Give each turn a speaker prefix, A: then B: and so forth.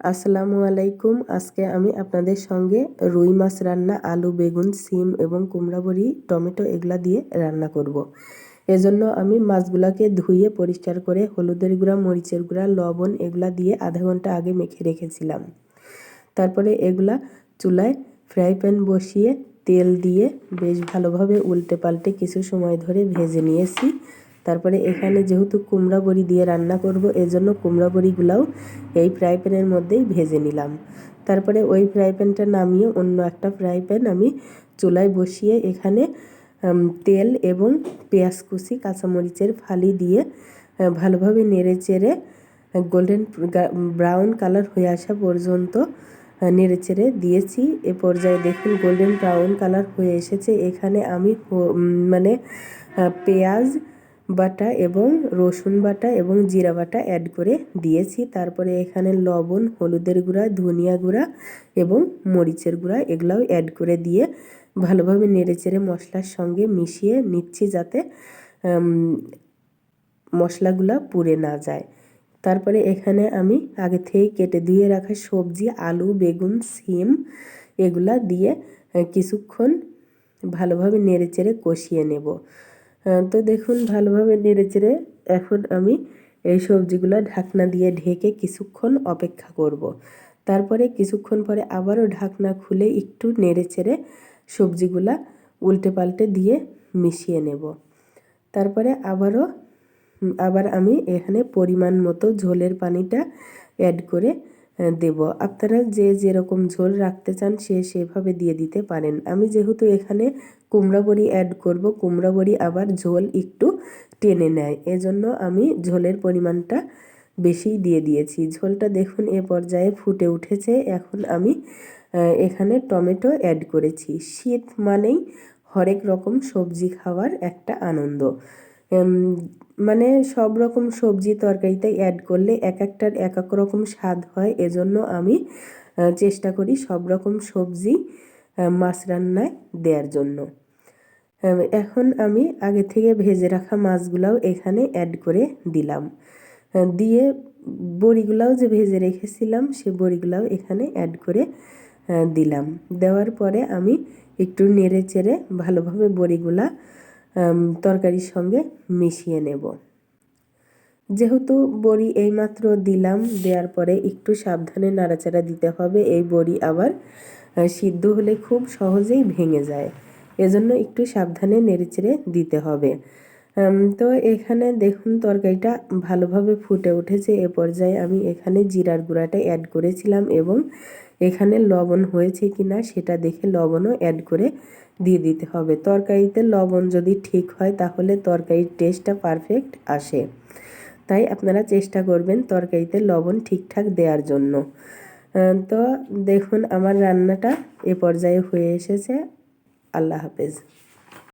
A: আসসালামু আলাইকুম। আজকে আমি আপনাদের সঙ্গে রুই মাছ রান্না, আলু, বেগুন, সিম এবং কুমড়া বড়ি, টমেটো এগুলা দিয়ে রান্না করব। এজন্য আমি মাছগুলাকে ধুয়ে পরিষ্কার করে হলুদের গুঁড়া, মরিচের গুঁড়া, লবণ এগুলা দিয়ে আধা ঘণ্টা আগে মেখে রেখেছিলাম। তারপরে এগুলা চুলায় ফ্রাই প্যান বসিয়ে তেল দিয়ে বেশ ভালোভাবে উল্টে পাল্টে কিছু সময় ধরে ভেজে নিয়েছি। তারপরে এখানে যেহেতু কুমড়া বড়ি দিয়ে রান্না করব, এজন্য কুমড়া বড়িগুলাও এই ফ্রাই প্যানের মধ্যেই ভেজে নিলাম। তারপরে ওই ফ্রাই প্যানটা নামিয়ে অন্য একটা ফ্রাই প্যান আমি চুলায় বসিয়ে এখানে তেল এবং পেঁয়াজ কুচি, কাঁচামরিচের ফালি দিয়ে ভালোভাবে নেড়ে চেড়ে গোল্ডেন ব্রাউন কালার হয়ে আসা পর্যন্ত নেড়ে চেড়ে দিয়েছি। এ পর্যায়ে দেখুন গোল্ডেন ব্রাউন কালার হয়ে এসেছে। এখানে আমি মানে পেঁয়াজ বাটা এবং রসুন বাটা এবং জিরা বাটা অ্যাড করে দিয়েছি। তারপরে এখানে লবণ, হলুদের গুঁড়া, ধনিয়া গুঁড়া এবং মরিচের গুঁড়া এগুলাও অ্যাড করে দিয়ে ভালোভাবে নেড়েচেড়ে মশলার সঙ্গে মিশিয়ে নিচ্ছি যাতে মশলাগুলা পুড়ে না যায়। তারপরে এখানে আমি আগে থেকে কেটে ধুয়ে রাখা সবজি, আলু, বেগুন, সিম এগুলা দিয়ে কিছুক্ষণ ভালোভাবে নেড়েচেড়ে কষিয়ে নেব। তো দেখুন, ভালোভাবে নেড়েচেড়ে এখন আমি এই সবজিগুলো ঢাকনা দিয়ে ঢেকে কিছুক্ষণ অপেক্ষা করব। তারপরে কিছুক্ষণ পরে আবারও ঢাকনা খুলে একটু নেড়ে চেড়ে সবজিগুলা উল্টে পাল্টে দিয়ে মিশিয়ে নেব তারপরে আবারও, আবার আমি এখানে পরিমাণ মতো ঝোলের পানিটা অ্যাড করে দেব। আপনারা যে যেরকম ঝোল রাখতে চান সে সেভাবে দিয়ে দিতে পারেন। আমি যেহেতু এখানে কুমড়া বড়ি অ্যাড করব, কুমড়া বড়ি আবার ঝোল একটু টেনে নেয়। এজন্য আমি ঝোলের পরিমাণটা বেশি দিয়ে দিয়েছি। ঝোলটা দেখুন এ পর্যায়ে ফুটে উঠেছে। এখন আমি এখানে টমেটো অ্যাড করেছি। শীত মানেই হরেক রকম সবজি খাওয়ার একটা আনন্দ। মানে সব রকম সবজি তরকারিতে অ্যাড করলে এক একটার এক এক রকম স্বাদ হয়। এজন্য আমি চেষ্টা করি সব রকম সবজি মাছ রান্নায় দেওয়ার জন্য। এখন আমি আগে থেকে ভেজে রাখা মাছগুলাও এখানে অ্যাড করে দিলাম। দিয়ে বড়িগুলাও যে ভেজে রেখেছিলাম, সে বড়িগুলাও এখানে অ্যাড করে দিলাম। দেওয়ার পরে আমি একটু নেড়ে চেড়ে ভালোভাবে বড়িগুলা তরকারির সঙ্গে মিশিয়ে নেব। যেহেতু বড়ি এইমাত্র দিলাম, দেওয়ার পরে একটু সাবধানে নাড়াচাড়া দিতে হবে। এই বড়ি আবার সিদ্ধ হলে খুব সহজেই ভেঙে যায়। এজন্য একটু সাবধানে নেড়েচেড়ে দিতে হবে। তো এখানে দেখুন, তরকারিটা ভালোভাবে ফুটে উঠেছে। এ পর্যায়ে আমি এখানে জিরার গুঁড়াটা অ্যাড করেছিলাম এবং এখানে লবণ হয়েছে কি না সেটা দেখে লবণও অ্যাড করে দিয়ে দিতে হবে। তরকারিতে লবণ যদি ঠিক হয় তাহলে তরকারির টেস্টটা পারফেক্ট আসে। তাই আপনারা চেষ্টা করবেন তরকারিতে লবণ ঠিকঠাক দেওয়ার জন্য। তো দেখুন আমার রান্নাটা এ পর্যায়ে হয়ে এসেছে। আল্লাহ হাফেজ।